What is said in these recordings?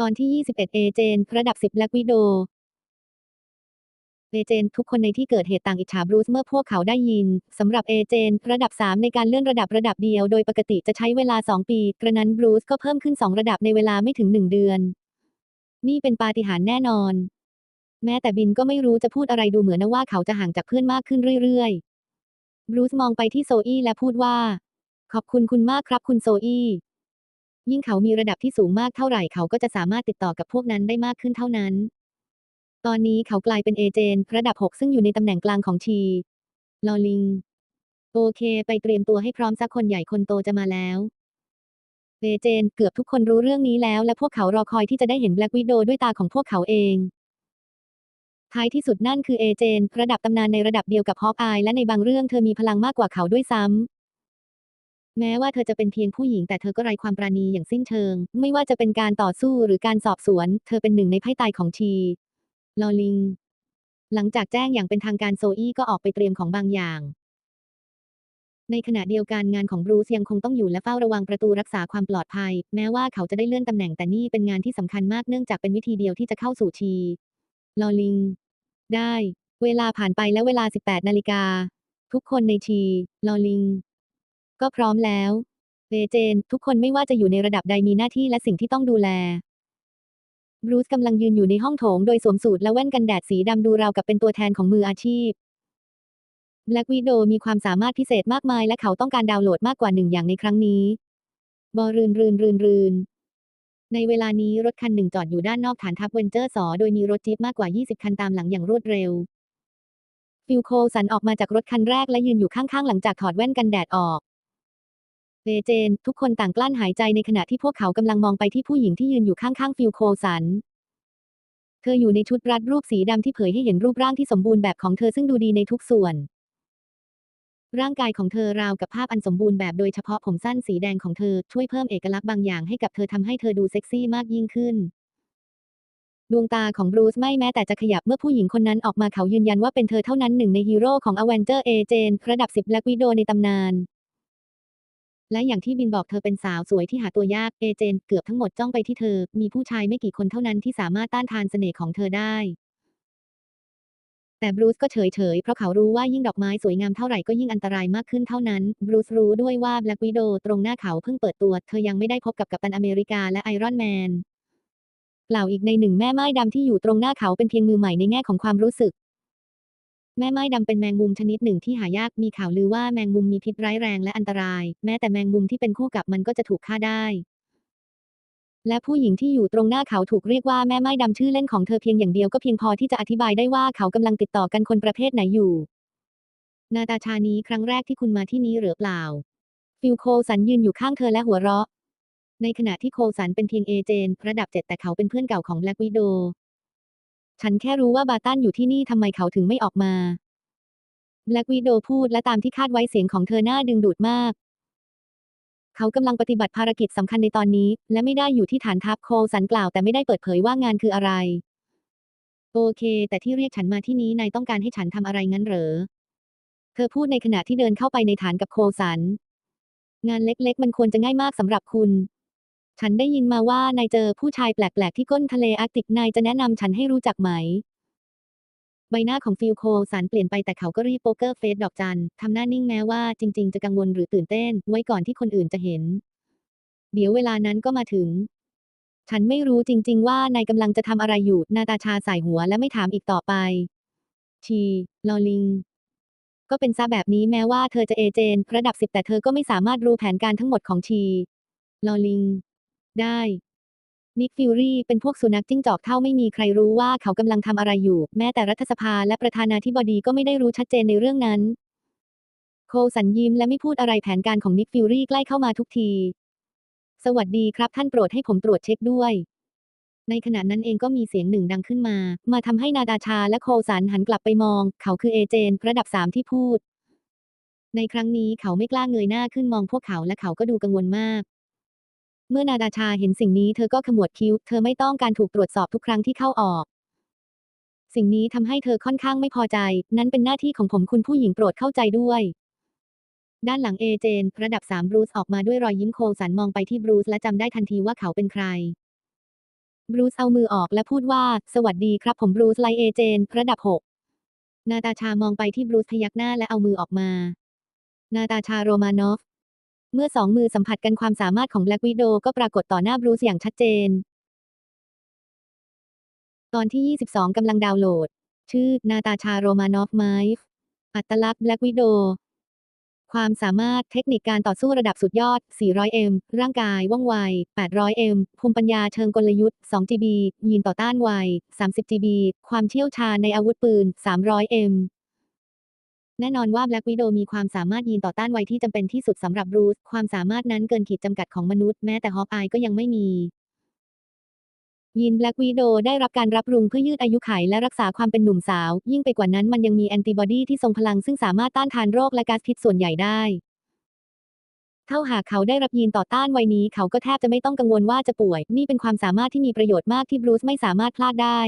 ตอนที่ 21 เอเจนระดับ 10แบล็กวิโดเอเจนทุกคนในที่เกิดเหตุต่างอิจฉาบรูซเมื่อพวกเขาได้ยิน สำหรับเอเจนระดับ 3 ในการเลื่อนระดับระดับเดียวโดยปกติจะใช้เวลา 2 ปีกระนั้นบรูซก็เพิ่มขึ้น 2 ระดับในเวลาไม่ถึง 1 เดือน นี่เป็นปาฏิหาริย์แน่นอน แม้แต่บินก็ไม่รู้จะพูดอะไรดูเหมือนนะว่าเขาจะห่างจากเพื่อนมากขึ้นเรื่อยๆบรูซมองไปที่โซอี้และพูดว่า ขอบคุณคุณมากครับคุณโซอี้ ยิ่งเขามีระดับที่สูงมากเท่าไหร่เขาก็จะสามารถติดต่อกับพวกนั้นได้มากขึ้นเท่านั้น ตอนนี้เขากลายเป็นเอเจนต์ระดับ 6 ซึ่งอยู่ในตำแหน่งกลางของทีลอลิง โอเค ไปเตรียมตัวให้พร้อมสักคนใหญ่คนโตจะมาแล้วเอเจนต์เกือบทุกคนรู้เรื่องนี้แล้ว และพวกเขารอคอยที่จะได้เห็นแบล็กวิโดด้วยตาของพวกเขาเอง ท้ายที่สุดนั่นคือเอเจนต์ระดับตำนานในระดับเดียวกับฮอกอายและในบางเรื่องเธอมีพลังมากกว่าเขาด้วยซ้ำ แม้ว่าเธอจะเป็นเพียงผู้หญิงแต่เธอก็ไร้ความปราณีอย่างสิ้นเชิง ไม่ว่าจะเป็นการต่อสู้หรือการสอบสวน เธอเป็นหนึ่งในไพ่ตายของทีลอลิง หลังจากแจ้งอย่างเป็นทางการโซอี้ก็ออกไปเตรียมของบางอย่าง ในขณะเดียวกันงานของบรูซยังคงต้องอยู่และเฝ้าระวังประตูรักษาความปลอดภัย แม้ว่าเขาจะได้เลื่อนตำแหน่งแต่นี่เป็นงานที่สำคัญมากเนื่องจากเป็นวิธีเดียวที่จะเข้าสู่ทีลอลิง ได้ เวลาผ่านไปและเวลา 18 นาฬิกาทุกคนในทีลอลิง ก็พร้อมแล้วเอเจน ทุกคนไม่ว่าจะอยู่ในระดับใดมีหน้าที่และสิ่งที่ต้องดูแลบรูซกำลังยืนอยู่ในห้องโถงโดยสวมสูทและแว่นกันแดดสีดำดูราวกับเป็นตัวแทนของมืออาชีพแบล็กวิโดมีความสามารถพิเศษมากมายและเขาต้องการดาวน์โหลดมากกว่าหนึ่งอย่างในครั้งนี้ บอรืนรืนรืนรืน ในเวลานี้รถคันหนึ่งจอดอยู่ด้านนอกฐานทัพเวนเจอร์สอโดยมีรถจี๊ปมากกว่า 20 คันตามหลังอย่างรวดเร็ว ฟิลโคสันออกมาจากรถคันแรกและยืนอยู่ข้างๆ หลังจากถอดแว่นกันแดดออก เอเจน ทุกคนต่างกลั้นหายใจในขณะที่พวกเขากำลังมองไปที่ผู้หญิงที่ยืนอยู่ข้างๆฟิลโคสัน เธออยู่ในชุดรัดรูปสีดำที่เผยให้เห็นรูปร่างที่สมบูรณ์แบบของเธอซึ่งดูดีในทุกส่วน ร่างกายของเธอราวกับภาพอันสมบูรณ์แบบโดยเฉพาะผมสั้นสีแดงของเธอช่วยเพิ่มเอกลักษณ์บางอย่างให้กับเธอทำให้เธอดูเซ็กซี่มากยิ่งขึ้นดวงตาของบรูซไม่แม้แต่จะขยับเมื่อผู้หญิงคนนั้นออกมาเขายืนยันว่าเป็นเธอเท่านั้นหนึ่งในฮีโร่ของอเวนเจอร์เอเจนระดับ10แบล็กวิโดในตำนาน และอย่างที่บินบอกเธอเป็นสาวสวยที่หาตัวยากเอเจนเกือบทั้งหมดจ้องไปที่เธอ มีผู้ชายไม่กี่คนเท่านั้นที่สามารถต้านทานเสน่ห์ของเธอได้ แต่บรูซก็เฉยเฉยๆเพราะเขารู้ว่ายิ่งดอกไม้สวยงามเท่าไหร่ก็ยิ่งอันตรายมากขึ้นเท่านั้น บรูซรู้ด้วยว่าแบล็กวิโดตรงหน้าเขาเพิ่งเปิดตัว เธอยังไม่ได้พบกับกัปตันอเมริกาและไอรอนแมนกล่าวอีกในหนึ่งแม่ไม้ดำที่อยู่ตรงหน้าเขาเป็นเพียงมือใหม่ในแง่ของความรู้สึก แม่ไม้ดำเป็นแมงมุมชนิดหนึ่งที่หายาก มีข่าวลือว่าแมงมุมมีพิษร้ายแรงและอันตราย แม้แต่แมงมุมที่เป็นคู่กับมันก็จะถูกฆ่าได้ และผู้หญิงที่อยู่ตรงหน้าเขาถูกเรียกว่าแม่ไม้ดำชื่อเล่นของเธอเพียงอย่างเดียวก็เพียงพอที่จะอธิบายได้ว่าเขากำลังติดต่อกันคนประเภทไหนอยู่ นาตาชานี้ครั้งแรกที่คุณมาที่นี้หรือเปล่า ฟิลโคสันยืนอยู่ข้างเธอและหัวเราะ ในขณะที่โคสันเป็นเพียงเอเจนต์ระดับเจ็ดแต่เขาเป็นเพื่อนเก่าของแบล็กวิโด ฉันแค่รู้ว่าบาตันอยู่ที่นี่ทำไมเขาถึงไม่ออกมาแบล็กวิโดพูดและตามที่คาดไว้เสียงของเธอหน่าดึงดูดมาก เขากำลังปฏิบัติภารกิจสำคัญในตอนนี้ และไม่ได้อยู่ที่ฐานทัพโคสันกล่าวแต่ไม่ได้เปิดเผยว่างานคืออะไร โอเค แต่ที่เรียกฉันมาที่นี้นายต้องการให้ฉันทำอะไรงั้นเหรอ เธอพูดในขณะที่เดินเข้าไปในฐานกับโคสัน งานเล็กๆ มันควรจะง่ายมากสำหรับคุณ ฉันได้ยินมาว่านายเจอผู้ชายแปลกๆที่ก้นทะเลอาร์กติกนายจะแนะนำฉันให้รู้จักไหม ใบหน้าของฟิลโคสันเปลี่ยนไปแต่เขาก็รีบโป๊กเกอร์เฟสดอกจันทำหน้านิ่งแม้ว่าจริงๆ จะกังวลหรือตื่นเต้น ไว้ก่อนที่คนอื่นจะเห็น เดี๋ยวเวลานั้นก็มาถึง ฉันไม่รู้จริง ๆ ว่านายกำลังจะทำอะไรอยู่นาตาชาใส่หัวและไม่ถามอีกต่อไปชีลอลิงก็เป็นซะแบบนี้แม้ว่าเธอจะเอเจนต์ระดับสิบแต่เธอก็ไม่สามารถรู้แผนการทั้งหมดของชี ลอลิง ได้นิกฟิวรี่เป็นพวกสุนัขจิ้งจอกเท่าไม่มีใครรู้ว่าเขากำลังทำอะไรอยู่ แม้แต่รัฐสภาและประธานาธิบดีก็ไม่ได้รู้ชัดเจนในเรื่องนั้น โคสันยิ้มและไม่พูดอะไรแผนการของนิกฟิวรี่ใกล้เข้ามาทุกที สวัสดีครับท่านโปรดให้ผมตรวจเช็คด้วย ในขณะนั้นเองก็มีเสียงหนึ่งดังขึ้นมา มาทำให้นาดาชาและโคสันหันกลับไปมอง เขาคือเอเจนต์ระดับสามที่พูด ในครั้งนี้เขาไม่กล้าเงยหน้าขึ้นมองพวกเขาและเขาก็ดูกังวลมาก เมื่อนาดาชาเห็นสิ่งนี้เธอก็ขมวดคิ้ว เธอไม่ต้องการถูกตรวจสอบทุกครั้งที่เข้าออก สิ่งนี้ทำให้เธอค่อนข้างไม่พอใจ นั้นเป็นหน้าที่ของผมคุณผู้หญิงโปรดเข้าใจด้วย ด้านหลังเอเจน ระดับสามบรูซออกมาด้วยรอยยิ้มโคสันมองไปที่บรูซและจำได้ทันทีว่าเขาเป็นใครบรูซเอามือออกและพูดว่า สวัสดีครับผมบรูซไลเอเจน ระดับ6นาตาชามองไปที่บรูซพยักหน้าและเอามือออกมา นาตาชาโรมานอฟ เมื่อสองมือสัมผัสกันความสามารถของแบล็กวิโดก็ปรากฏต่อหน้าบรูซอย่างชัดเจน ตอนที่ 22 กำลังดาวน์โหลด ชื่อ นาตาชาโรมานอฟไมฟ์อัตลักษณ์แบล็กวิโดความสามารถเทคนิคการต่อสู้ระดับสุดยอด 400M ร่างกายว่องไว 800M ภูมิปัญญาเชิงกลยุทธ์ 2GB ยีนต่อต้านไว 30GB ความเชี่ยวชาญในอาวุธปืน 300M แน่นอนว่า Black Widow มีความสามารถยีนต่อต้านไวที่จำเป็นที่สุดสำหรับบรูซความสามารถนั้นเกินขีดจำกัดของมนุษย์แม้แต่ฮอกอายก็ยังไม่มียีน Black Widow ได้รับการรับรุงเพื่อยืดอายุขัยและรักษาความเป็นหนุ่มสาว ยิ่งไปกว่านั้นมันยังมีแอนติบอดีที่ทรงพลังซึ่งสามารถต้านทานโรคและก๊าซพิษส่วนใหญ่ได้ เท่าหากเขาได้รับยีนต่อต้านไวนี้เขาก็แทบจะไม่ต้องกังวลว่าจะป่วย นี่เป็นความสามารถที่มีประโยชน์มากที่บรูซไม่สามารถพลาดได้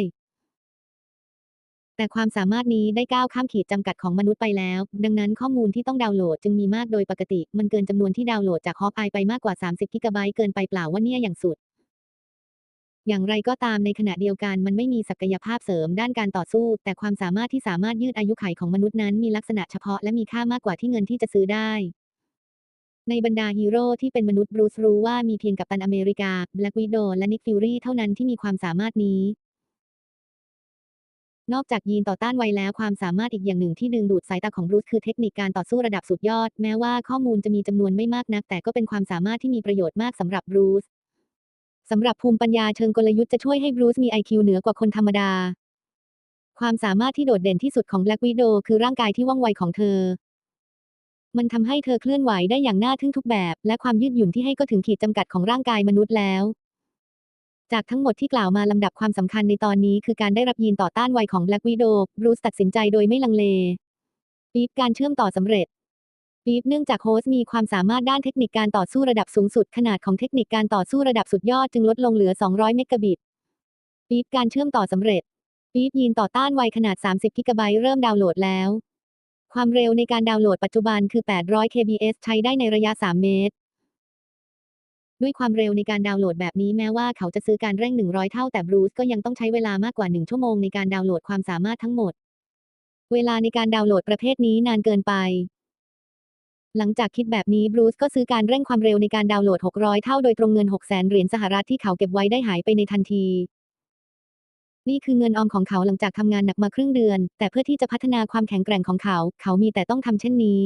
แต่ความสามารถนี้ได้ก้าวข้ามขีดจำกัดของมนุษย์ไปแล้ว ดังนั้นข้อมูลที่ต้องดาวน์โหลดจึงมีมากโดยปกติ มันเกินจำนวนที่ดาวน์โหลดจากฮอกอไปมากกว่า 30กิกะไบต์เกินไปเปล่าว่าเนี่ยอย่างสุด อย่างไรก็ตามในขณะเดียวกันมันไม่มีศักยภาพเสริมด้านการต่อสู้ แต่ความสามารถที่สามารถยืดอายุขัยของมนุษย์นั้นมีลักษณะเฉพาะและมีค่ามากกว่าที่เงินที่จะซื้อได้ในบรรดาฮีโร่ที่เป็นมนุษย์บรูซรู้ว่ามีเพียงกัปตันอเมริกา แบล็กวิโดและนิกฟิวรี่เท่านั้นที่มีความสามารถนี้ นอกจากยีนต่อต้านไวแล้วความสามารถอีกอย่างหนึ่งที่ดึงดูดสายตาของบรูซคือเทคนิคการต่อสู้ระดับสุดยอด แม้ว่าข้อมูลจะมีจำนวนไม่มากนัก แต่ก็เป็นความสามารถที่มีประโยชน์มากสำหรับบรูซสำหรับภูมิปัญญาเชิงกลยุทธ์จะช่วยให้บรูซมี IQ เหนือกว่าคนธรรมดา ความสามารถที่โดดเด่นที่สุดของแบล็กวิโดคือร่างกายที่ว่องไวของเธอ มันทำให้เธอเคลื่อนไหวได้อย่างน่าทึ่งทุกแบบ และความยืดหยุ่นที่ให้ก็ถึงขีดจำกัดของร่างกายมนุษย์แล้ว จากทั้งหมดที่กล่าวมาลำดับความสำคัญในตอนนี้คือการได้รับยีนต่อต้านไวของ Black Widow บรูซตัดสินใจโดยไม่ลังเล ปี๊บการเชื่อมต่อสำเร็จ ปี๊บเนื่องจากโฮสต์มีความสามารถด้านเทคนิคการต่อสู้ระดับสูงสุดขนาดของเทคนิคการต่อสู้ระดับสุดยอดจึงลดลงเหลือ 200 เมกะบิต ปี๊บการเชื่อมต่อสำเร็จ ปี๊บยีนต่อต้านไวขนาด 30 กิกะไบต์เริ่มดาวน์โหลดแล้ว ความเร็วในการดาวน์โหลดปัจจุบันคือ 800 kbs ใช้ได้ในระยะ 3 เมตร ด้วยความเร็วในการดาวน์โหลดแบบนี้แม้ว่าเขาจะซื้อการเร่ง 100 เท่าแต่บรูซก็ยังต้องใช้เวลามากกว่า 1 ชั่วโมงในการดาวน์โหลดความสามารถทั้งหมด เวลาในการดาวน์โหลดประเภทนี้นานเกินไป หลังจากคิดแบบนี้บรูซก็ซื้อการเร่งความเร็วในการดาวน์โหลด 600 เท่าโดยตรงเงิน 600,000เหรียญสหรัฐที่เขาเก็บไว้ได้หายไปในทันทีนี่คือเงินออมของเขาหลังจากทำงานหนักมาครึ่งเดือน แต่เพื่อที่จะพัฒนาความแข็งแกร่งของเขา เขามีแต่ต้องทำเช่นนี้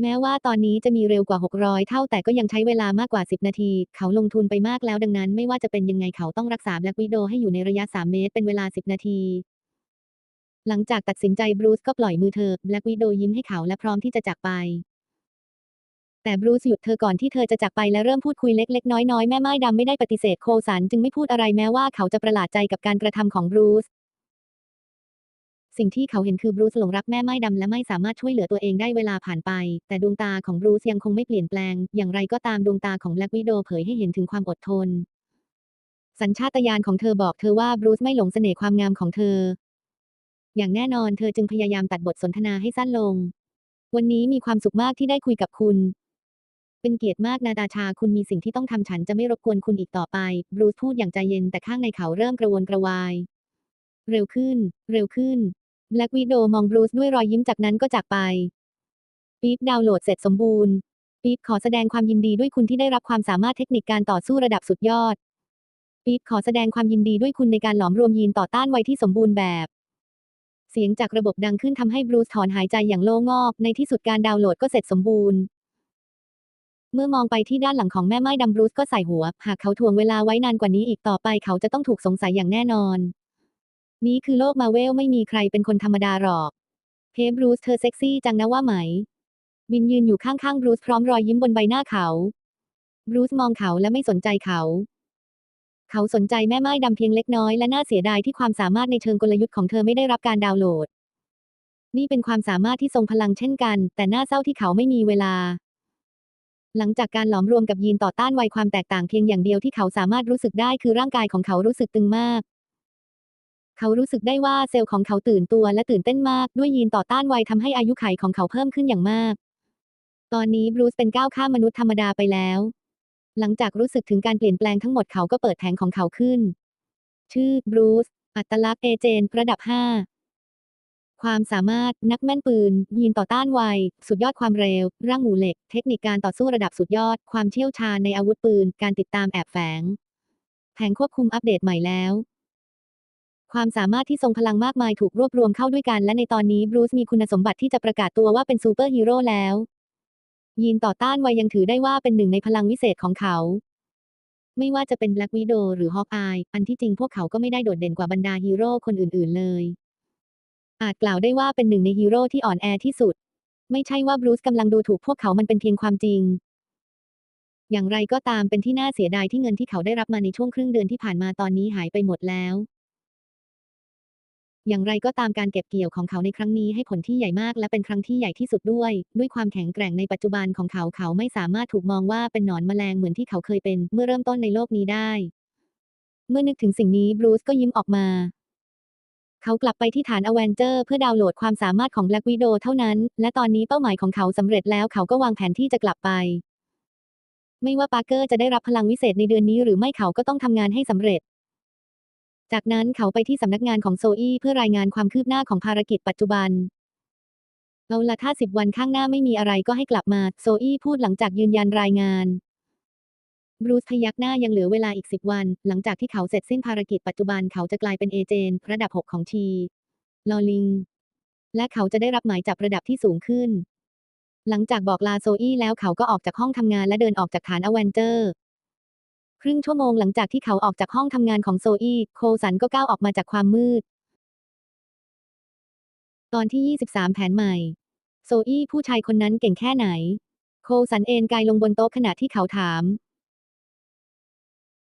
แม้ว่าตอนนี้จะมีเร็วกว่า 600 เท่าแต่ก็ยังใช้เวลามากกว่า 10 นาที เขาลงทุนไปมากแล้วดังนั้น ไม่ว่าจะเป็นยังไงเขาต้องรักษาแบล็กวิโดให้อยู่ในระยะ 3 เมตร เป็นเวลา 10 นาที หลังจากตัดสินใจบรูซก็ปล่อยมือเธอแบล็กวิโดยิ้มให้เขาและพร้อมที่จะจากไป แต่บรูซหยุดเธอก่อนที่เธอจะจากไปและเริ่มพูดคุยเล็กๆน้อยๆแม่ไม้ดำไม่ได้ปฏิเสธโคสันจึงไม่พูดอะไรแม้ว่าเขาจะประหลาดใจกับการกระทำของบรูซ สิ่งที่เขาเห็นคือบรูซหลงรักแม่ไม้ดำและไม่สามารถช่วยเหลือตัวเองได้เวลาผ่านไป แต่ดวงตาของบรูซยังคงไม่เปลี่ยนแปลง อย่างไรก็ตามดวงตาของแบล็กวิโดเผยให้เห็นถึงความอดทน สัญชาตญาณของเธอบอกเธอว่าบรูซไม่หลงเสน่ห์ความงามของเธอ อย่างแน่นอนเธอจึงพยายามตัดบทสนทนาให้สั้นลง วันนี้มีความสุขมากที่ได้คุยกับคุณ เป็นเกียรติมากนาตาชาคุณมีสิ่งที่ต้องทำฉันจะไม่รบกวนคุณอีกต่อไป บรูซพูดอย่างใจเย็นแต่ข้างในเขาเริ่มกระวนกระวายเร็วขึ้น เร็วขึ้น แบล็กวิดโดมองบรูซด้วยรอยยิ้มจากนั้นก็จากไป ปี๊บดาวน์โหลดเสร็จสมบูรณ์ ปี๊บขอแสดงความยินดีด้วยคุณที่ได้รับความสามารถเทคนิคการต่อสู้ระดับสุดยอด ปี๊บขอแสดงความยินดีด้วยคุณในการหลอมรวมยีนต่อต้านไวที่สมบูรณ์แบบ เสียงจากระบบดังขึ้นทำให้บรูซถอนหายใจอย่างโล่งอก ในที่สุดการดาวน์โหลดก็เสร็จสมบูรณ์ เมื่อมองไปที่ด้านหลังของแม่ไม้ดำบรูซก็ใส่หัว หากเขาถ่วงเวลาไว้นานกว่านี้อีกต่อไปเขาจะต้องถูกสงสัยอย่างแน่นอน นี่คือโลกมาเวลไม่มีใครเป็นคนธรรมดาหรอกเฮบรูซเธอเซ็กซี่จังนะว่าไหม วินยืนอยู่ข้างๆบรูซพร้อมรอยยิ้มบนใบหน้าเขาบรูซมองเขาและไม่สนใจเขา เขาสนใจแม่ไม้ดำเพียงเล็กน้อยและน่าเสียดายที่ความสามารถในเชิงกลยุทธ์ของเธอไม่ได้รับการดาวน์โหลด นี่เป็นความสามารถที่ทรงพลังเช่นกัน แต่น่าเศร้าที่เขาไม่มีเวลา หลังจากการหลอมรวมกับยีนต่อต้านไวความแตกต่างเพียงอย่างเดียวที่เขาสามารถรู้สึกได้คือร่างกายของเขารู้สึกตึงมาก เขารู้สึกได้ว่าเซลล์ของเขาตื่นตัวและตื่นเต้นมาก ด้วยยีนต่อต้านไวทำให้อายุขัยของเขาเพิ่มขึ้นอย่างมาก ตอนนี้บรูซเป็นก้าวข้ามมนุษย์ธรรมดาไปแล้ว หลังจากรู้สึกถึงการเปลี่ยนแปลงทั้งหมดเขาก็เปิดแผงของเขาขึ้น ชื่อบรูซอัตลักษณ์เอเจนต์ระดับ 5 ความสามารถนักแม่นปืน ยีนต่อต้านไวสุดยอดความเร็ว ร่างหมูเหล็ก เทคนิคการต่อสู้ระดับสุดยอด ความเชี่ยวชาญในอาวุธปืน การติดตามแอบแฝง แผงควบคุมอัปเดตใหม่แล้ว ความสามารถที่ทรงพลังมากมายถูกรวบรวมเข้าด้วยกันและในตอนนี้บรูซมีคุณสมบัติที่จะประกาศตัวว่าเป็นซูเปอร์ฮีโร่แล้ว ยีนต่อต้านไวยังถือได้ว่าเป็นหนึ่งในพลังวิเศษของเขา ไม่ว่าจะเป็นแบล็กวิโดหรือฮอกอายอันที่จริงพวกเขาก็ไม่ได้โดดเด่นกว่าบรรดาฮีโร่คนอื่นๆเลย อาจกล่าวได้ว่าเป็นหนึ่งในฮีโร่ที่อ่อนแอที่สุด ไม่ใช่ว่าบรูซกำลังดูถูกพวกเขามันเป็นเพียงความจริงอย่างไรก็ตามเป็นที่น่าเสียดายที่เงินที่เขาได้รับมาในช่วงครึ่งเดือนที่ผ่านมาตอนนี้หายไปหมดแล้ว อย่างไรก็ตามการเก็บเกี่ยวของเขาในครั้งนี้ให้ผลที่ใหญ่มาก และเป็นครั้งที่ใหญ่ที่สุดด้วย ด้วยความแข็งแกร่งในปัจจุบันของเขาเขาไม่สามารถถูกมองว่าเป็นหนอนแมลงเหมือนที่เขาเคยเป็น เมื่อเริ่มต้นในโลกนี้ได้ เมื่อนึกถึงสิ่งนี้บรูซก็ยิ้มออกมา เขากลับไปที่ฐานอเวนเจอร์เพื่อดาวน์โหลดความสามารถของ Black Widow เท่านั้น และตอนนี้เป้าหมายของเขาสำเร็จแล้วเขาก็วางแผนที่จะกลับไป ไม่ว่าปาร์เกอร์จะได้รับพลังวิเศษในเดือนนี้หรือไม่เขาก็ต้องทำงานให้สำเร็จ จากนั้นเขาไปที่สำนักงานของโซอี้เพื่อรายงานความคืบหน้าของภารกิจปัจจุบัน เอาละถ้าสิบวันข้างหน้าไม่มีอะไรก็ให้กลับมา โซอี้พูดหลังจากยืนยันรายงานบรูซพยักหน้ายังเหลือเวลาอีกสิบวัน หลังจากที่เขาเสร็จสิ้นภารกิจปัจจุบันเขาจะกลายเป็นเอเจนต์ระดับ6ของทีลอลิง และเขาจะได้รับหมายจับระดับที่สูงขึ้น หลังจากบอกลาโซอี้แล้วเขาก็ออกจากห้องทำงานและเดินออกจากฐานอเวนเจอร์ ครึ่งชั่วโมงหลังจากที่เขาออกจากห้องทำงานของโซอี้โคสันก็ก้าวออกมาจากความมืด ตอนที่ 23 แผนใหม่ โซอี้ผู้ชายคนนั้นเก่งแค่ไหน โคสันเอนกายลงบนโต๊ะขณะที่เขาถาม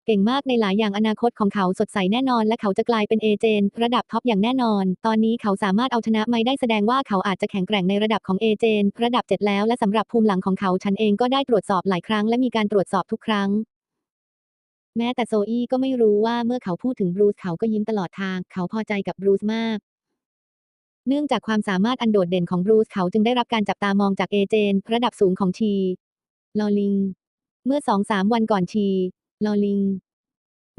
เก่งมากในหลายอย่างอนาคตของเขาสดใสแน่นอน และเขาจะกลายเป็นเอเจนต์ระดับท็อปอย่างแน่นอน ตอนนี้เขาสามารถเอาชนะไม่ได้แสดงว่าเขาอาจจะแข็งแกร่งในระดับของเอเจนต์ระดับ7แล้วและสำหรับภูมิหลังของเขาฉันเองก็ได้ตรวจสอบหลายครั้งและมีการตรวจสอบทุกครั้ง แม้แต่โซอี้ก็ไม่รู้ว่าเมื่อเขาพูดถึงบรูซเขาก็ยิ้มตลอดทาง เขาพอใจกับบรูซมาก เนื่องจากความสามารถอันโดดเด่นของบรูซเขาจึงได้รับการจับตามองจากเอเจนต์ระดับสูงของทีลอลิง เมื่อสองสามวันก่อนทีลอลิง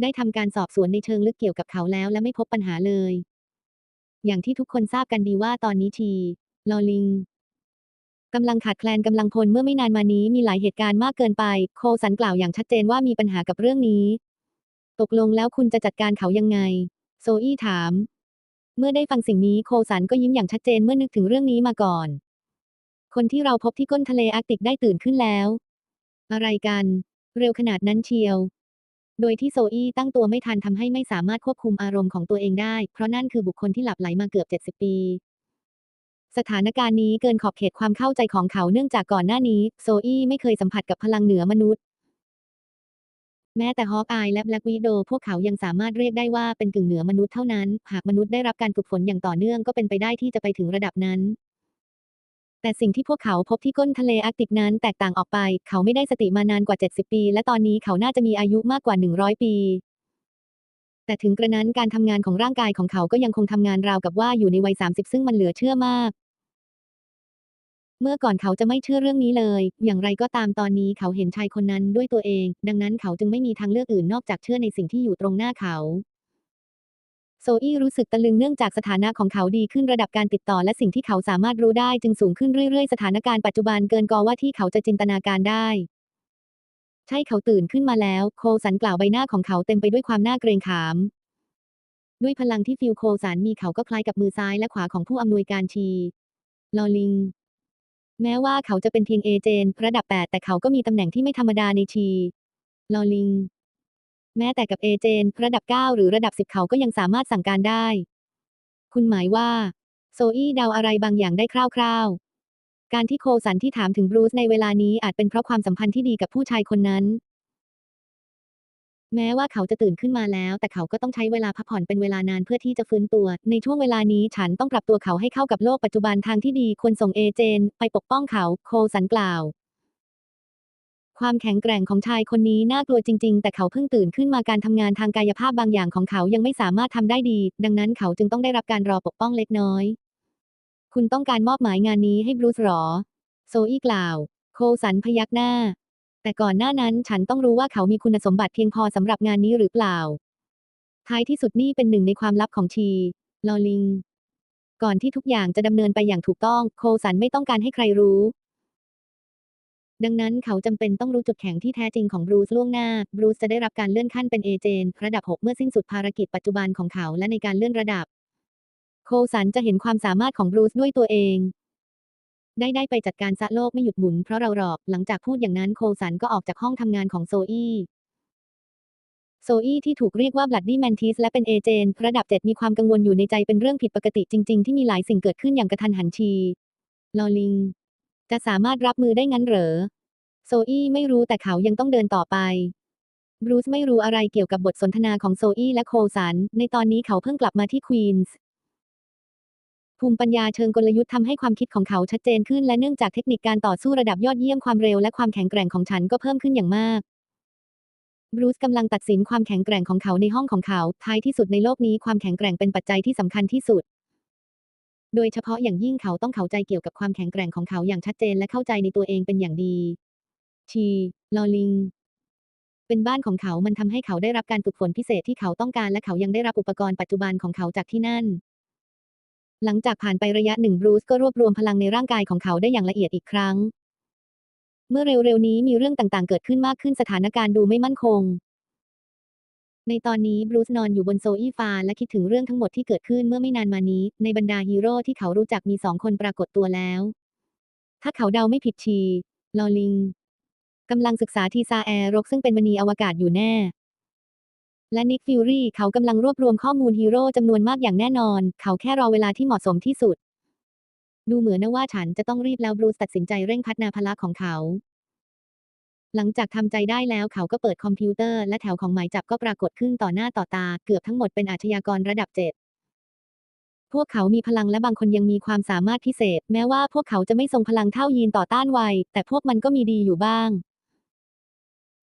ได้ทำการสอบสวนในเชิงลึกเกี่ยวกับเขาแล้วและไม่พบปัญหาเลย อย่างที่ทุกคนทราบกันดีว่าตอนนี้ทีลอลิง กำลังขาดแคลนกำลังพลเมื่อไม่นานมานี้มีหลายเหตุการณ์มากเกินไป โคสันกล่าวอย่างชัดเจนว่ามีปัญหากับเรื่องนี้ ตกลงแล้วคุณจะจัดการเขายังไง โซอี้ถาม เมื่อได้ฟังสิ่งนี้โคสันก็ยิ้มอย่างชัดเจนเมื่อนึกถึงเรื่องนี้มาก่อน คนที่เราพบที่ก้นทะเลอาร์กติกได้ตื่นขึ้นแล้ว อะไรกัน เร็วขนาดนั้นเชียว โดยที่โซอี้ตั้งตัวไม่ทันทำให้ไม่สามารถควบคุมอารมณ์ของตัวเองได้ เพราะนั่นคือบุคคลที่หลับไหลมาเกือบ70ปี สถานการณ์นี้เกินขอบเขตความเข้าใจของเขาเนื่องจากก่อนหน้านี้ โซอี้ไม่เคยสัมผัสกับพลังเหนือมนุษย์ แม้แต่ฮอกอายและแบล็กวีโดพวกเขายังสามารถเรียกได้ว่าเป็นกึ่งเหนือมนุษย์เท่านั้น หากมนุษย์ได้รับการฝึกฝนอย่างต่อเนื่องก็เป็นไปได้ที่จะไปถึงระดับนั้น แต่สิ่งที่พวกเขาพบที่ก้นทะเลอาร์กติกนั้นแตกต่างออกไป เขาไม่ได้สติมานานกว่า 70 ปี และตอนนี้เขาน่าจะมีอายุมากกว่า 100 ปีแต่ถึงกระนั้นการทำงานของร่างกายของเขาก็ยังคงทำงานราวกับว่าอยู่ในวัย 30 ซึ่งมันเหลือเชื่อมาก เมื่อก่อนเขาจะไม่เชื่อเรื่องนี้เลย อย่างไรก็ตามตอนนี้เขาเห็นชายคนนั้นด้วยตัวเอง ดังนั้นเขาจึงไม่มีทางเลือกอื่นนอกจากเชื่อในสิ่งที่อยู่ตรงหน้าเขาโซอี้รู้สึกตะลึงเนื่องจากสถานะของเขาดีขึ้นระดับการติดต่อและสิ่งที่เขาสามารถรู้ได้จึงสูงขึ้นเรื่อยๆ สถานการณ์ปัจจุบันเกินกว่าที่เขาจะจินตนาการได้ ใช่เขาตื่นขึ้นมาแล้ว โคสันกล่าวใบหน้าของเขาเต็มไปด้วยความน่าเกรงขาม ด้วยพลังที่ฟิลโคสันมีเขาก็คล้ายกับมือซ้ายและขวาของผู้อำนวยการชี ลอลิง แม้ว่าเขาจะเป็นเพียงเอเจนต์ระดับ 8 แต่เขาก็มีตำแหน่งที่ไม่ธรรมดาในที ลอลิง แม้แต่กับเอเจนต์ระดับ 9 หรือระดับ 10 เขาก็ยังสามารถสั่งการได้ คุณหมายว่า โซอี้เดาอะไรบางอย่างได้คร่าวๆ การที่โคสันที่ถามถึงบรูซในเวลานี้อาจเป็นเพราะความสัมพันธ์ที่ดีกับผู้ชายคนนั้น แม้ว่าเขาจะตื่นขึ้นมาแล้ว แต่เขาก็ต้องใช้เวลาพักผ่อนเป็นเวลานานเพื่อที่จะฟื้นตัว ในช่วงเวลานี้ฉันต้องปรับตัวเขาให้เข้ากับโลกปัจจุบันทางที่ดีควรส่งเอเจนต์ไปปกป้องเขา โคสันกล่าว ความแข็งแกร่งของชายคนนี้น่ากลัวจริง ๆ แต่เขาเพิ่งตื่นขึ้นมาการทำงานทางกายภาพบางอย่างของเขายังไม่สามารถทำได้ดี ดังนั้นเขาจึงต้องได้รับการรอปกป้องเล็กน้อย คุณต้องการมอบหมายงานนี้ให้บรูซหรอ โซอี้กล่าว โคสันพยักหน้า แต่ก่อนหน้านั้นฉันต้องรู้ว่าเขามีคุณสมบัติเพียงพอสำหรับงานนี้หรือเปล่า ท้ายที่สุดนี่เป็นหนึ่งในความลับของชี ลอลิง ก่อนที่ทุกอย่างจะดำเนินไปอย่างถูกต้อง โคสันไม่ต้องการให้ใครรู้ ดังนั้นเขาจำเป็นต้องรู้จุดแข็งที่แท้จริงของบรูซล่วงหน้า บรูซจะได้รับการเลื่อนขั้นเป็นเอเจนต์ระดับ 6 เมื่อสิ้นสุดภารกิจปัจจุบันของเขาและในการเลื่อนระดับ โคสันจะเห็นความสามารถของบรูซด้วยตัวเอง ได้ได้ไปจัดการซะโลกไม่หยุดหมุนเพราะเราหรอกหลังจากพูดอย่างนั้นโคสันก็ออกจากห้องทำงานของโซอี้โซอี้ที่ถูกเรียกว่าบลัดดี้แมนทิสและเป็นเอเจนต์ระดับ7มีความกังวลอยู่ในใจเป็นเรื่องผิดปกติจริง ๆ ที่มีหลายสิ่งเกิดขึ้นอย่างกระทันหันชีลอลิง จะสามารถรับมือได้งั้นเหรอ โซอี้ไม่รู้แต่เขายังต้องเดินต่อไป บรูซไม่รู้อะไรเกี่ยวกับบทสนทนาของโซอี้และโคสัน ในตอนนี้เขาเพิ่งกลับมาที่ควีนส์ ภูมิปัญญาเชิงกลยุทธ์ทำให้ความคิดของเขาชัดเจนขึ้น และเนื่องจากเทคนิคการต่อสู้ระดับยอดเยี่ยมความเร็วและความแข็งแกร่งของฉันก็เพิ่มขึ้นอย่างมากบรูซกำลังตัดสินความแข็งแกร่งของเขาในห้องของเขา ท้ายที่สุดในโลกนี้ความแข็งแกร่งเป็นปัจจัยที่สำคัญที่สุด โดยเฉพาะอย่างยิ่งเขาต้องเข้าใจเกี่ยวกับความแข็งแกร่งของเขาอย่างชัดเจนและเข้าใจในตัวเองเป็นอย่างดีชีลอลิง เป็นบ้านของเขา มันทำให้เขาได้รับการฝึกฝนพิเศษที่เขาต้องการ และเขายังได้รับอุปกรณ์ปัจจุบันของเขาจากที่นั่น หลังจากผ่านไประยะหนึ่งบรูซก็รวบรวมพลังในร่างกายของเขาได้อย่างละเอียดอีกครั้ง เมื่อเร็วๆนี้มีเรื่องต่างๆ เกิดขึ้นมากขึ้นสถานการณ์ดูไม่มั่นคง ในตอนนี้บรูซนอนอยู่บนโซอี้ฟาและคิดถึงเรื่องทั้งหมดที่เกิดขึ้นเมื่อไม่นานมานี้ ในบรรดาฮีโร่ที่เขารู้จักมีสองคนปรากฏตัวแล้ว ถ้าเขาเดาไม่ผิดชี ลอลิงกำลังศึกษาทีซาแอร์รกซึ่งเป็นมณีอวกาศอยู่แน่ และนิกฟิวรี่เขากำลังรวบรวมข้อมูลฮีโร่จำนวนมากอย่างแน่นอน เขาแค่รอเวลาที่เหมาะสมที่สุด ดูเหมือนนะว่าฉันจะต้องรีบแล้วบรูซตัดสินใจเร่งพัฒนาพละของเขา หลังจากทำใจได้แล้วเขาก็เปิดคอมพิวเตอร์และแถวของหมายจับก็ปรากฏขึ้นต่อหน้าต่อตา เกือบทั้งหมดเป็นอาชญากรระดับเจ็ดพวกเขามีพลังและบางคนยังมีความสามารถพิเศษ แม้ว่าพวกเขาจะไม่ทรงพลังเท่ายีนต่อต้านไวแต่พวกมันก็มีดีอยู่บ้าง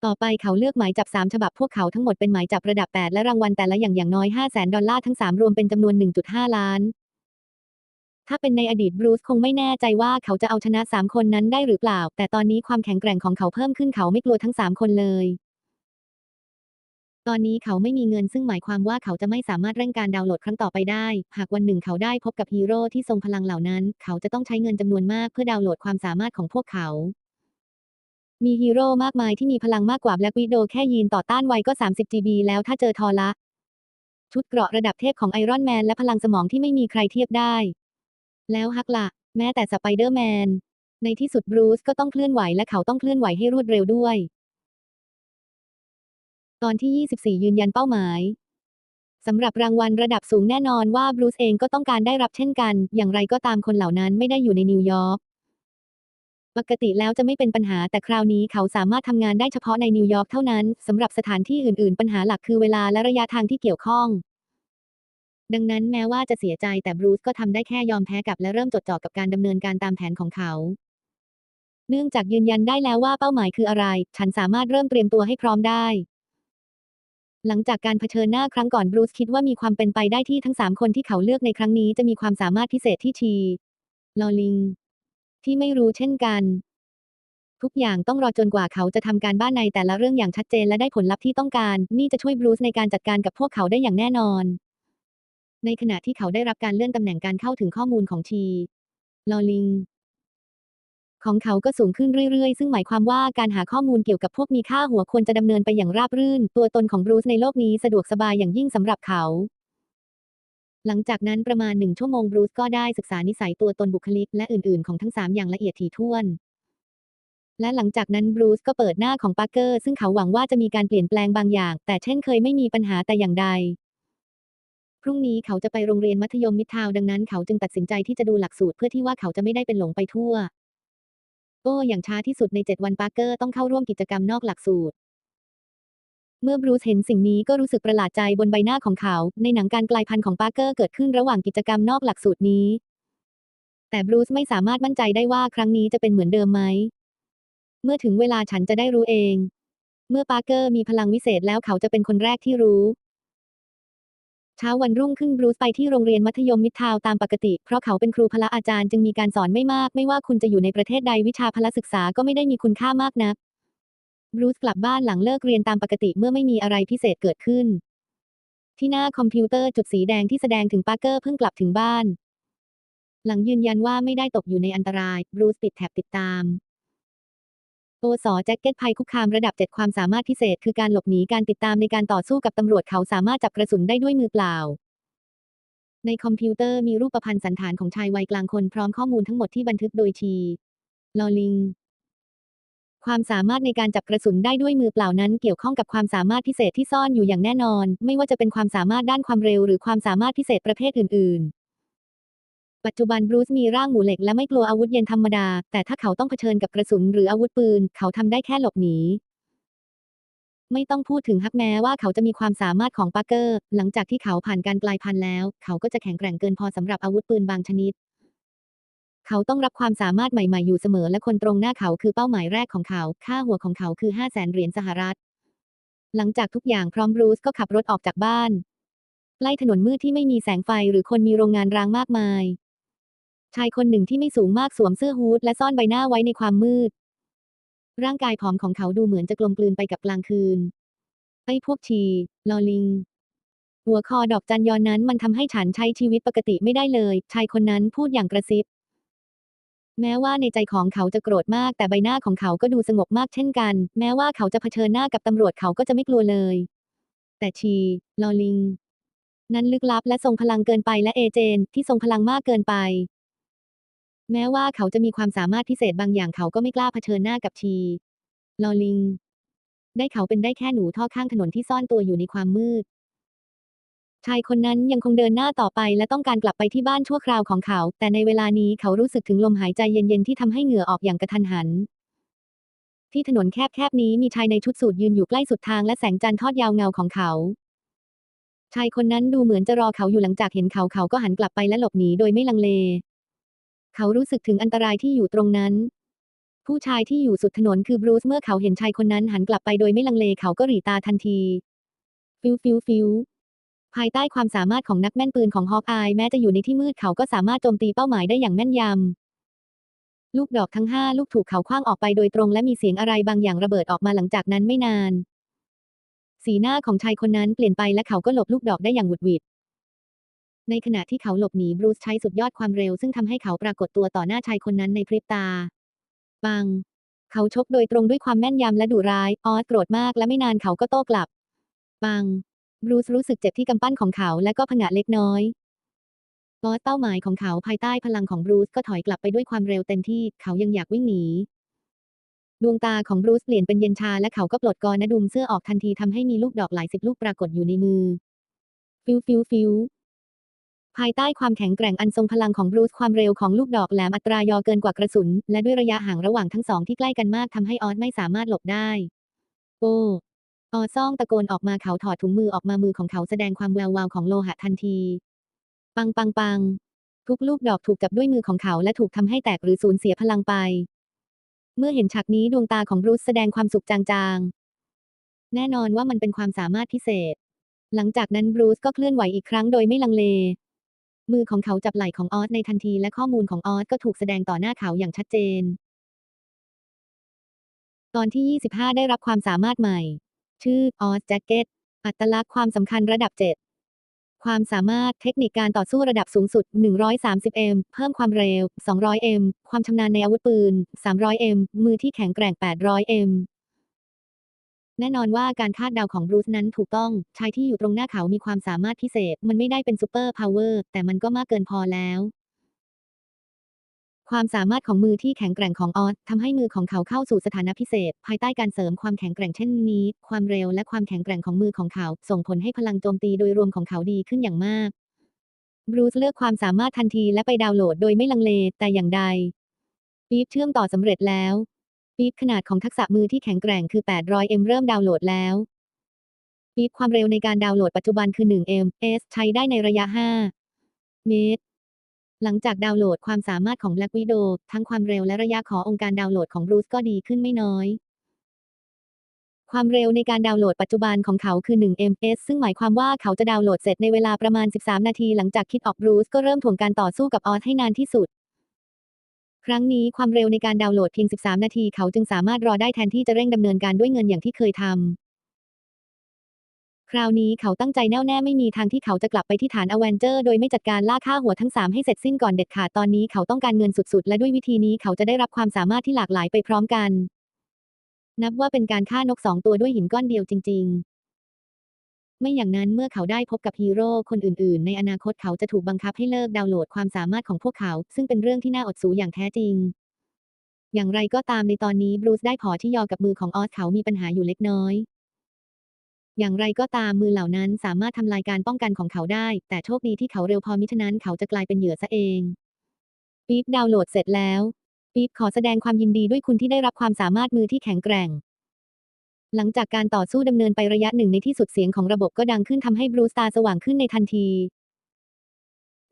ต่อไปเขาเลือกหมายจับ 3 ฉบับพวกเขาทั้งหมดเป็นหมายจับระดับ 8 และรางวัลแต่ละอย่างอย่างน้อย 5 0 0แสนดอลลาร์ทั้ง 3 รวมเป็นจำนวน 1.5 ล้าน ถ้าเป็นในอดีตบรูซคงไม่แน่ใจว่าเขาจะเอาชนะ 3 คนนั้นได้หรือเปล่า แต่ตอนนี้ความแข็งแกร่งของเขาเพิ่มขึ้นเขาไม่กลัวทั้ง 3 คนเลยตอนนี้เขาไม่มีเงินซึ่งหมายความว่าเขาจะไม่สามารถเร่งการดาวน์โหลดครั้งต่อไปได้ หากวันหนึ่งเขาได้พบกับฮีโร่ที่ทรงพลังเหล่านั้น เขาจะต้องใช้เงินจำนวนมากเพื่อดาวน์โหลดความสามารถของพวกเขา มีฮีโร่มากมายที่มีพลังมากกว่าแบล็กวิโดแค่ยีนต่อต้านไวก็ 30 GB แล้วถ้าเจอทอละชุดเกราะระดับเทพของไอรอนแมนและพลังสมองที่ไม่มีใครเทียบได้ แล้วฮักละ แม้แต่สไปเดอร์แมน ในที่สุดบรูซก็ต้องเคลื่อนไหวและเขาต้องเคลื่อนไหวให้รวดเร็วด้วย ตอนที่ 24 ยืนยันเป้าหมายสำหรับรางวัลระดับสูงแน่นอนว่าบรูซเองก็ต้องการได้รับเช่นกัน อย่างไรก็ตามคนเหล่านั้นไม่ได้อยู่ในนิวยอร์ก ปกติแล้วจะไม่เป็นปัญหาแต่คราวนี้เขาสามารถทำงานได้เฉพาะในนิวยอร์กเท่านั้นสำหรับสถานที่อื่น ๆ ปัญหาหลักคือเวลาและระยะทางที่เกี่ยวข้อง ดังนั้นแม้ว่าจะเสียใจแต่บรูซก็ทำได้แค่ยอมแพ้กับและเริ่มจดจ่อกับการดำเนินการตามแผนของเขาเนื่องจากยืนยันได้แล้วว่าเป้าหมายคืออะไร ฉันสามารถเริ่มเตรียมตัวให้พร้อมได้ หลังจากการเผชิญหน้าครั้งก่อนบรูซคิดว่ามีความเป็นไปได้ที่ทั้งสามคนที่เขาเลือกในครั้งนี้จะมีความสามารถพิเศษที่ชี ลอลิง ที่ไม่รู้เช่นกัน ทุกอย่างต้องรอจนกว่าเขาจะทำการบ้านในแต่ละเรื่องอย่างชัดเจนและได้ผลลัพธ์ที่ต้องการ นี่จะช่วยบรูซในการจัดการกับพวกเขาได้อย่างแน่นอน ในขณะที่เขาได้รับการเลื่อนตำแหน่งการเข้าถึงข้อมูลของชีลอลิงของเขาก็สูงขึ้นเรื่อยๆ ซึ่งหมายความว่าการหาข้อมูลเกี่ยวกับพวกมีค่าหัวควรจะดำเนินไปอย่างราบรื่น ตัวตนของบรูซในโลกนี้สะดวกสบายอย่างยิ่งสำหรับเขา หลังจากนั้นประมาณหนึ่งชั่วโมงบรูซก็ได้ศึกษานิสัยตัวตนบุคลิกและอื่นๆ ของทั้งสามอย่างละเอียดถี่ถ้วน และหลังจากนั้นบรูซก็เปิดหน้าของปาร์เกอร์ ซึ่งเขาหวังว่าจะมีการเปลี่ยนแปลงบางอย่าง แต่เช่นเคยไม่มีปัญหาแต่อย่างใด พรุ่งนี้เขาจะไปโรงเรียนมัธยมมิดทาวดังนั้นเขาจึงตัดสินใจที่จะดูหลักสูตรเพื่อที่ว่าเขาจะไม่ได้เป็นหลงไปทั่วโอ้อย่างช้าที่สุดใน 7 วันปาร์เกอร์ต้องเข้าร่วมกิจกรรมนอกหลักสูตร เมื่อบรูซเห็นสิ่งนี้ก็รู้สึกประหลาดใจบนใบหน้าของเขา ในหนังการกลายพันธุ์ของปาร์เกอร์เกิดขึ้นระหว่างกิจกรรมนอกหลักสูตรนี้ แต่บรูซไม่สามารถมั่นใจได้ว่าครั้งนี้จะเป็นเหมือนเดิมไหม เมื่อถึงเวลาฉันจะได้รู้เอง เมื่อปาร์เกอร์มีพลังวิเศษแล้วเขาจะเป็นคนแรกที่รู้เช้าวันรุ่งขึ้นบรูซไปที่โรงเรียนมัธยมมิดทาวตามปกติ เพราะเขาเป็นครูพละอาจารย์จึงมีการสอนไม่มาก ไม่ว่าคุณจะอยู่ในประเทศใดวิชาพละศึกษาก็ไม่ได้มีคุณค่ามากนัก รูซกลับบ้านหลังเลิกเรียนตามปกติเมื่อไม่มีอะไรพิเศษเกิดขึ้น ที่หน้าคอมพิวเตอร์จุดสีแดงที่แสดงถึงปาร์เกอร์เพิ่งกลับถึงบ้าน หลังยืนยันว่าไม่ได้ตกอยู่ในอันตรายบรูซปิดแท็บติดตามโอสอแจ็คเก็ตภัยคุกคามระดับ 7 ความสามารถพิเศษ คือการหลบหนีการติดตามในการต่อสู้กับตำรวจเขาสามารถจับกระสุนได้ด้วยมือเปล่า ในคอมพิวเตอร์มีรูปพรรณสันฐานของชายวัยกลางคนพร้อมข้อมูลทั้งหมดที่บันทึกโดยทีลอลิง ความสามารถในการจับกระสุนได้ด้วยมือเปล่านั้นเกี่ยวข้องกับความสามารถพิเศษที่ซ่อนอยู่อย่างแน่นอน ไม่ว่าจะเป็นความสามารถด้านความเร็วหรือความสามารถพิเศษประเภทอื่น ๆปัจจุบันบรูซมีร่างหมูเหล็กและไม่กลัวอาวุธเย็นธรรมดา แต่ถ้าเขาต้องเผชิญกับกระสุนหรืออาวุธปืน เขาทำได้แค่หลบหนี ไม่ต้องพูดถึงฮักแม้ว่าเขาจะมีความสามารถของปาร์เกอร์ หลังจากที่เขาผ่านการกลายพันธุ์แล้ว เขาก็จะแข็งแกร่งเกินพอสำหรับอาวุธปืนบางชนิด เขาต้องรับความสามารถใหม่ๆอยู่เสมอและคนตรงหน้าเขาคือเป้าหมายแรกของเขา ค่าหัวของเขาคือ 5 0 0แสนเหรียญสหรัฐ หลังจากทุกอย่างพร้อมบรูซก็ขับรถออกจากบ้านใกล้ถนนมืดที่ไม่มีแสงไฟหรือคนมีโรงงานร้างมากมาย ชายคนหนึ่งที่ไม่สูงมากสวมเสื้อฮูดและซ่อนใบหน้าไว้ในความมืด ร่างกายผอมของเขาดูเหมือนจะกลมกลืนไปกับกลางคืน ไอ้พวกชี ลอลิง หัวคอดอกจันยอนนั้นมันทำให้ฉันใช้ชีวิตปกติไม่ได้เลย ชายคนนั้นพูดอย่างกระซิบ แม้ว่าในใจของเขาจะโกรธมากแต่ใบหน้าของเขาก็ดูสงบมากเช่นกัน แม้ว่าเขาจะเผชิญหน้ากับตำรวจเขาก็จะไม่กลัวเลย แต่ชีลอลิง นั้นลึกลับและทรงพลังเกินไปและเอเจนที่ทรงพลังมากเกินไป แม้ว่าเขาจะมีความสามารถพิเศษบางอย่างเขาก็ไม่กล้าเผชิญหน้ากับชีลอลิง ได้เขาเป็นได้แค่หนูท่อข้างถนนที่ซ่อนตัวอยู่ในความมืด ชายคนนั้นยังคงเดินหน้าต่อไปและต้องการกลับไปที่บ้านชั่วคราวของเขา แต่ในเวลานี้เขารู้สึกถึงลมหายใจเย็นๆที่ทำให้เหงื่อออกอย่างกระทันหัน ที่ถนนแคบๆนี้มีชายในชุดสูทยืนอยู่ใกล้สุดทางและแสงจันทร์ทอดยาวเงาของเขา ชายคนนั้นดูเหมือนจะรอเขาอยู่หลังจากเห็นเขาเขาก็หันกลับไปและหลบหนีโดยไม่ลังเล เขารู้สึกถึงอันตรายที่อยู่ตรงนั้น ผู้ชายที่อยู่สุดถนนคือบรูซเมื่อเขาเห็นชายคนนั้นหันกลับไปโดยไม่ลังเลเขาก็หรีตาทันที ฟิวฟิวฟิว ภายใต้ความสามารถของนักแม่นปืนของฮอกอายแม้จะอยู่ในที่มืดเขาก็สามารถโจมตีเป้าหมายได้อย่างแม่นยำ ลูกดอกทั้งห้าลูกถูกเขาคว้างออกไปโดยตรงและมีเสียงอะไรบางอย่างระเบิดออกมาหลังจากนั้นไม่นาน สีหน้าของชายคนนั้นเปลี่ยนไปและเขาก็หลบลูกดอกได้อย่างหวุดหวิด ในขณะที่เขาหลบหนีบรูซใช้สุดยอดความเร็วซึ่งทำให้เขาปรากฏตัวต่อหน้าชายคนนั้นในพริบตาปังเขาชกโดยตรงด้วยความแม่นยำและดุร้าย ออสโกรธมากและไม่นานเขาก็โต้กลับปัง บรูซรู้สึกเจ็บที่กำปั้นของเขาและก็ผงะเล็กน้อยออสเป้าหมายของเขาภายใต้พลังของบรูซก็ถอยกลับไปด้วยความเร็วเต็มที่ เขายังอยากวิ่งหนี ดวงตาของบรูซเปลี่ยนเป็นเย็นชาและเขาก็ปลดกรณดุมเสื้อออกทันทีทำให้มีลูกดอกหลายสิบลูกปรากฏอยู่ในมือ ฟิวฟิวฟิวภายใต้ความแข็งแกร่งอันทรงพลังของบรูซความเร็วของลูกดอกแหลมอัตรายอเกินกว่ากระสุน และด้วยระยะห่างระหว่างทั้งสองที่ใกล้กันมากทำให้ออสไม่สามารถหลบได้ โอ้ ออซ่องตะโกนออกมาเขาถอดถุงมือออกมามือของเขาแสดงความแวววาวของโลหะทันที ปังปังปัง ทุกลูกดอกถูกจับด้วยมือของเขาและถูกทำให้แตกหรือสูญเสียพลังไป เมื่อเห็นฉากนี้ดวงตาของบรูซแสดงความสุขจางๆ แน่นอนว่ามันเป็นความสามารถพิเศษ หลังจากนั้นบรูซก็เคลื่อนไหวอีกครั้งโดยไม่ลังเล มือของเขาจับไหล่ของออสในทันทีและข้อมูลของออสก็ถูกแสดงต่อหน้าเขาอย่างชัดเจน ตอนที่ 25 ได้รับความสามารถใหม่ ชื่อออสแจ็คเก็ต อัตลักษณ์ความสำคัญระดับ 7 ความสามารถเทคนิคการต่อสู้ระดับสูงสุด 130m เพิ่มความเร็ว 200m ความชำนาญในอาวุธปืน 300m มือที่แข็งแกร่ง 800m แน่นอนว่าการคาดเดาของบรูซนั้นถูกต้อง ชายที่อยู่ตรงหน้าเขามีความสามารถพิเศษ มันไม่ได้เป็นซูเปอร์พาวเวอร์ แต่มันก็มากเกินพอแล้ว ความสามารถของมือที่แข็งแกร่งของออสทำให้มือของเขาเข้าสู่สถานะพิเศษ ภายใต้การเสริมความแข็งแกร่งเช่นนี้ ความเร็วและความแข็งแกร่งของมือของเขา ส่งผลให้พลังโจมตีโดยรวมของเขาดีขึ้นอย่างมากบรูซเลือกความสามารถทันทีและไปดาวน์โหลดโดยไม่ลังเลแต่อย่างใด ปี๊บเชื่อมต่อสำเร็จแล้ว ปี๊บขนาดของทักษะมือที่แข็งแกร่งคือ 800m เริ่มดาวน์โหลดแล้ว ปี๊บความเร็วในการดาวน์โหลดปัจจุบันคือ 1m s ใช้ได้ในระยะ 5 เมตร หลังจากดาวน์โหลดความสามารถของ Black Widow ทั้งความเร็วและระยะขอองค์การดาวน์โหลดของบรูซก็ดีขึ้นไม่น้อย ความเร็วในการดาวน์โหลดปัจจุบันของเขาคือ 1 ms ซึ่งหมายความว่าเขาจะดาวน์โหลดเสร็จในเวลาประมาณ 13 นาที หลังจากคิดออกบรูซก็เริ่มถ่วงการต่อสู้กับออสให้นานที่สุด ครั้งนี้ความเร็วในการดาวน์โหลดเพียง 13 นาที เขาจึงสามารถรอได้แทนที่จะเร่งดำเนินการด้วยเงินอย่างที่เคยทำ คราวนี้เขาตั้งใจแน่วแน่ไม่มีทางที่เขาจะกลับไปที่ฐานอเวนเจอร์ โดยไม่จัดการล่าฆ่าหัวทั้ง 3 ให้เสร็จสิ้นก่อนเด็ดขาดตอนนี้เขาต้องการเงินสุดๆ และด้วยวิธีนี้เขาจะได้รับความสามารถที่หลากหลายไปพร้อมกัน นับว่าเป็นการฆ่านกสองตัวด้วยหินก้อนเดียวจริง ๆ ไม่อย่างนั้นเมื่อเขาได้พบกับฮีโร่คนอื่นๆ ในอนาคตเขาจะถูกบังคับให้เลิกดาวน์โหลดความสามารถของพวกเขา ซึ่งเป็นเรื่องที่น่าอดสูอย่างแท้จริง อย่างไรก็ตามในตอนนี้บรูซได้พอที่ยอกับมือของออสเขามีปัญหาอยู่เล็กน้อย อย่างไรก็ตามมือเหล่านั้นสามารถทำลายการป้องกันของเขาได้ แต่โชคดีที่เขาเร็วพอมิฉะนั้นเขาจะกลายเป็นเหยื่อซะเอง ปี๊บดาวน์โหลดเสร็จแล้ว ปี๊บขอแสดงความยินดีด้วยคุณที่ได้รับความสามารถมือที่แข็งแกร่ง หลังจากการต่อสู้ดำเนินไประยะหนึ่งในที่สุดเสียงของระบบก็ดังขึ้นทำให้บรูซตาสว่างขึ้นในทันที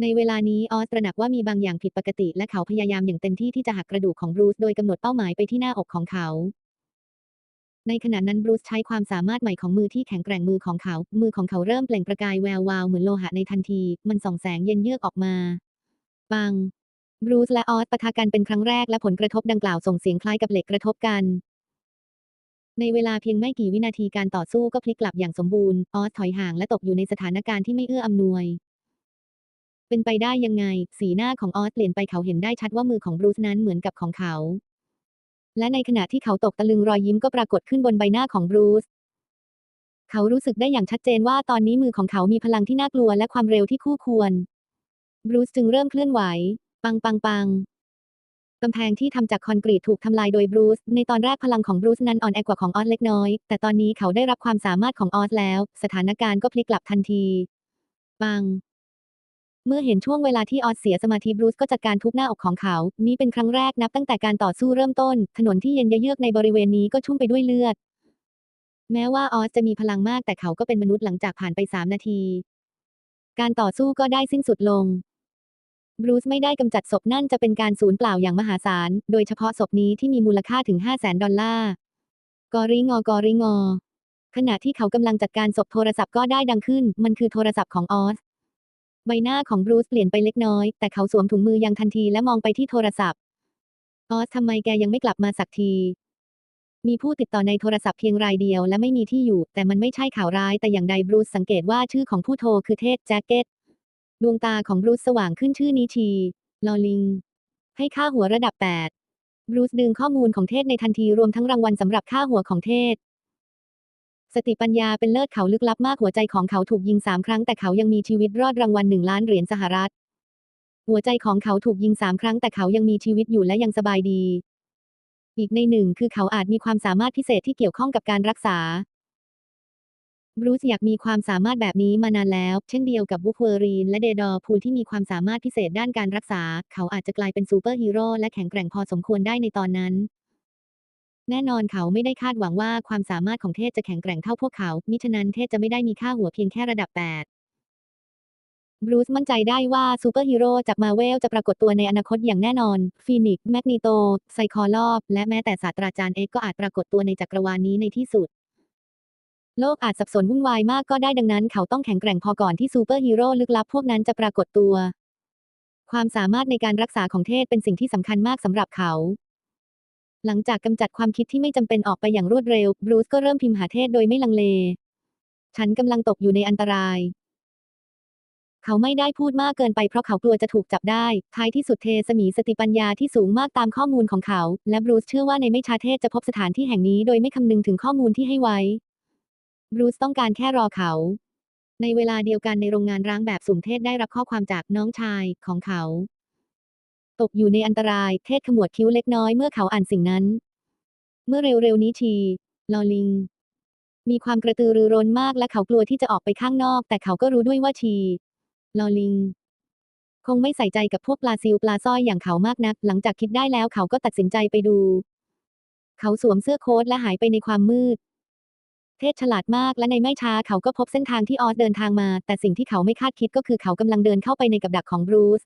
ในเวลานี้ออสตระหนักว่ามีบางอย่างผิดปกติและเขาพยายามอย่างเต็มที่ที่จะหักกระดูกของบรูซโดยกำหนดเป้าหมายไปที่หน้าอกของเขา ในขณะนั้นบรูซใช้ความสามารถใหม่ของมือที่แข็งแกร่งมือของเขา มือของเขาเริ่มเปล่งประกายแวววาวเหมือนโลหะในทันที มันส่องแสงเย็นเยือกออกมา ปัง บรูซและออสปะทะกันเป็นครั้งแรกและผลกระทบดังกล่าวส่งเสียงคล้ายกับเหล็กกระทบกัน ในเวลาเพียงไม่กี่วินาทีการต่อสู้ก็พลิกกลับอย่างสมบูรณ์ ออสถอยห่างและตกอยู่ในสถานการณ์ที่ไม่เอื้ออำนวย เป็นไปได้ยังไง สีหน้าของออสเปลี่ยนไปเขาเห็นได้ชัดว่ามือของบรูซนั้นเหมือนกับของเขา และในขณะที่เขาตกตะลึงรอยยิ้มก็ปรากฏขึ้นบนใบหน้าของบรูซ เขารู้สึกได้อย่างชัดเจนว่าตอนนี้มือของเขามีพลังที่น่ากลัวและความเร็วที่คู่ควร บรูซจึงเริ่มเคลื่อนไหว ปังปังปังกำแพงที่ทำจากคอนกรีตถูกทำลายโดยบรูซ ในตอนแรกพลังของบรูซนั้นอ่อนแอกว่าของออสเล็กน้อย แต่ตอนนี้เขาได้รับความสามารถของออสแล้ว สถานการณ์ก็พลิกกลับทันที ปัง เมื่อเห็นช่วงเวลาที่ออสเสียสมาธิบรูซก็จัดการทุบหน้าอกของเขา นี่เป็นครั้งแรกนับตั้งแต่การต่อสู้เริ่มต้น ถนนที่เย็นเยือกในบริเวณนี้ก็ชุ่มไปด้วยเลือด แม้ว่าออสจะมีพลังมากแต่เขาก็เป็นมนุษย์หลังจากผ่านไปสามนาที การต่อสู้ก็ได้สิ้นสุดลงบรูซไม่ได้กำจัดศพนั่นจะเป็นการสูญเปล่าอย่างมหาศาล โดยเฉพาะศพนี้ที่มีมูลค่าถึง5 0 0แสนดอลลาร์ กอริงอกอริงอ ขณะที่เขากำลังจัดการศพโทรศัพท์ก็ได้ดังขึ้น มันคือโทรศัพท์ของออส ใบหน้าของบรูซเปลี่ยนไปเล็กน้อย แต่เขาสวมถุงมือยังทันทีและมองไปที่โทรศัพท์ ออสทำไมแกยังไม่กลับมาสักที มีผู้ติดต่อในโทรศัพท์เพียงรายเดียวและไม่มีที่อยู่ แต่มันไม่ใช่ข่าวร้ายแต่อย่างใดบรูซสังเกตว่าชื่อของผู้โทรคือเทศแจ็คเก็ต ดวงตาของบรูซสว่างขึ้นชื่อนี้ทีลอลิง ให้ค่าหัวระดับ8บรูซดึงข้อมูลของเทศในทันทีรวมทั้งรางวัลสำหรับค่าหัวของเทศ สติปัญญาเป็นเลิศเขาลึกลับมากหัวใจของเขาถูกยิงสามครั้งแต่เขายังมีชีวิตรอดรางวัลหนึ่งล้านเหรียญสหรัฐ หัวใจของเขาถูกยิงสามครั้งแต่เขายังมีชีวิตอยู่และยังสบายดี อีกในหนึ่งคือเขาอาจมีความสามารถพิเศษที่เกี่ยวข้องกับการรักษาบรูซอยากมีความสามารถแบบนี้มานานแล้ว เช่นเดียวกับบุคเวอรีนและเดดอร์พูลที่มีความสามารถพิเศษด้านการรักษา เขาอาจจะกลายเป็นซูเปอร์ฮีโร่และแข็งแกร่งพอสมควรได้ในตอนนั้น แน่นอนเขาไม่ได้คาดหวังว่าความสามารถของเทศจะแข็งแกร่งเท่าพวกเขา มิฉะนั้นเทศจะไม่ได้มีค่าหัวเพียงแค่ระดับ 8 บรูซมั่นใจได้ว่าซูเปอร์ฮีโร่จากมาเวลจะปรากฏตัวในอนาคตอย่างแน่นอน ฟีนิกซ์แมกนีโต ไซคอลอบ และแม้แต่ศาสตราจารย์เอ็กก็อาจปรากฏตัวในจักรวาลนี้ในที่สุดโลกอาจสับสนวุ่นวายมากก็ได้ดังนั้นเขาต้องแข็งแกร่งพอก่อนที่ซูเปอร์ฮีโร่ลึกลับพวกนั้นจะปรากฏตัว ความสามารถในการรักษาของเทศเป็นสิ่งที่สำคัญมากสำหรับเขา หลังจากกำจัดความคิดที่ไม่จำเป็นออกไปอย่างรวดเร็ว บรูซก็เริ่มพิมพ์หาเทศโดยไม่ลังเล ฉันกำลังตกอยู่ในอันตราย เขาไม่ได้พูดมากเกินไปเพราะเขากลัวจะถูกจับได้ ท้ายที่สุดเทสมีสติปัญญาที่สูงมากตามข้อมูลของเขา และบรูซเชื่อว่าในไม่ช้าเทศจะพบสถานที่แห่งนี้โดยไม่คำนึงถึงข้อมูลที่ให้ไว้ บรูซต้องการแค่รอเขา ในเวลาเดียวกันในโรงงานร้างแบบสุ่มเทศได้รับข้อความจากน้องชายของเขา ตกอยู่ในอันตราย เทศขมวดคิ้วเล็กน้อยเมื่อเขาอ่านสิ่งนั้น เมื่อเร็วๆนี้ทีลอลิง มีความกระตือรือร้นมากและเขากลัวที่จะออกไปข้างนอก แต่เขาก็รู้ด้วยว่าชีลอลิง คงไม่ใส่ใจกับพวกปลาซิลปลาสร้อยอย่างเขามากนัก หลังจากคิดได้แล้วเขาก็ตัดสินใจไปดู เขาสวมเสื้อโค้ทและหายไปในความมืด เทศฉลาดมากและในไม่ช้าเขาก็พบเส้นทางที่ออสเดินทางมา แต่สิ่งที่เขาไม่คาดคิดก็คือเขากำลังเดินเข้าไปในกับดักของบรูซ